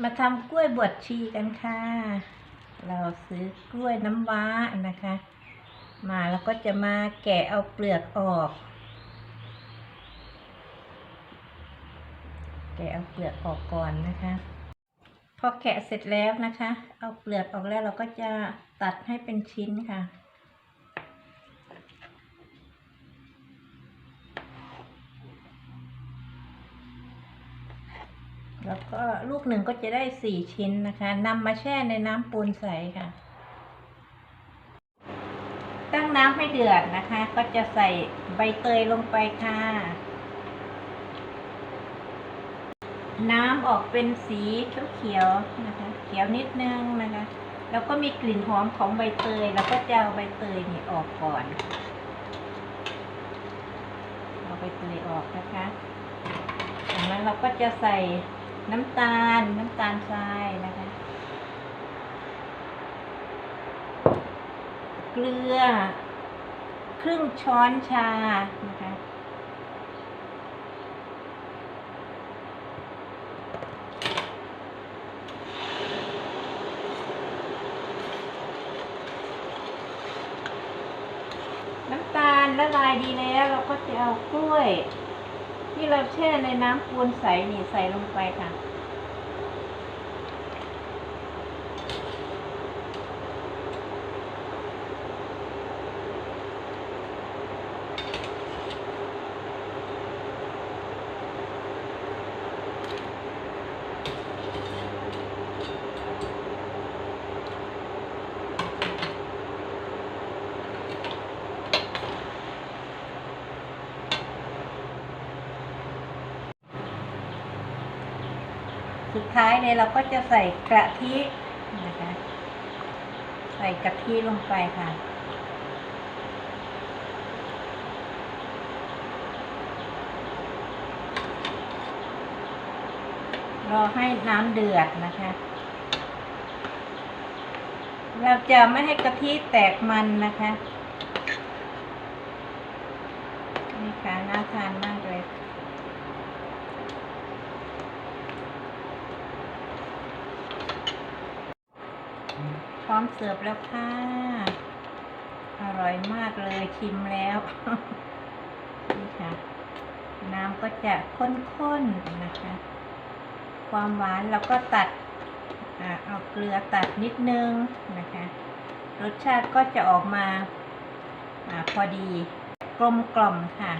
มาทำกล้วยบวชชีกันค่ะ เราซื้อกล้วยน้ำว้านะคะ มาแล้วก็จะมาแกะเอาเปลือกออก แกะเอาเปลือกออกก่อนนะคะ พอแกะเสร็จแล้วนะคะ เอาเปลือกออกแล้วเราก็จะตัดให้เป็นชิ้นค่ะ แล้วก็ลูกหนึ่งก็จะได้สี่ชิ้นนะคะนำมาแช่ในน้ำปูนใสค่ะ ตั้งน้ำให้เดือดนะคะ ก็จะใส่ใบเตยลงไปค่ะ น้ำออกเป็นสีเขียวๆนะคะ เขียวนิดนึงนะคะ แล้วก็มีกลิ่นหอมของใบเตย แล้วก็จะเอาใบเตยนี่ออกก่อนเอาใบเตยออกนะคะจากนั้นเราก็จะใส่ น้ำตาลน้ำตาลทรายนะคะ เกลือ ครึ่งช้อนชานะคะ น้ำตาลละลายดีแล้ว เราก็จะเอากล้วย ที่เราแช่ในน้ำปูนใสนี่ใส่ลงไปค่ะ สุดท้ายเลยเราก็จะใส่กะทินะคะ ใส่กะทิลงไปค่ะรอให้น้ำเดือดนะคะ เราจะไม่ให้กะทิแตกมันนะคะ นี่ค่ะน่าทานมากเลย พร้อมเสิร์ฟแล้วค่ะ อร่อยมากเลยชิมแล้วนี่ค่ะ น้ำก็จะข้นๆนะคะ ความหวานเราก็ตัดอเอาเกลือตัดนิดนึงนะคะ รสชาติก็จะออกมาอพอดีกลมกล่อมค่ะ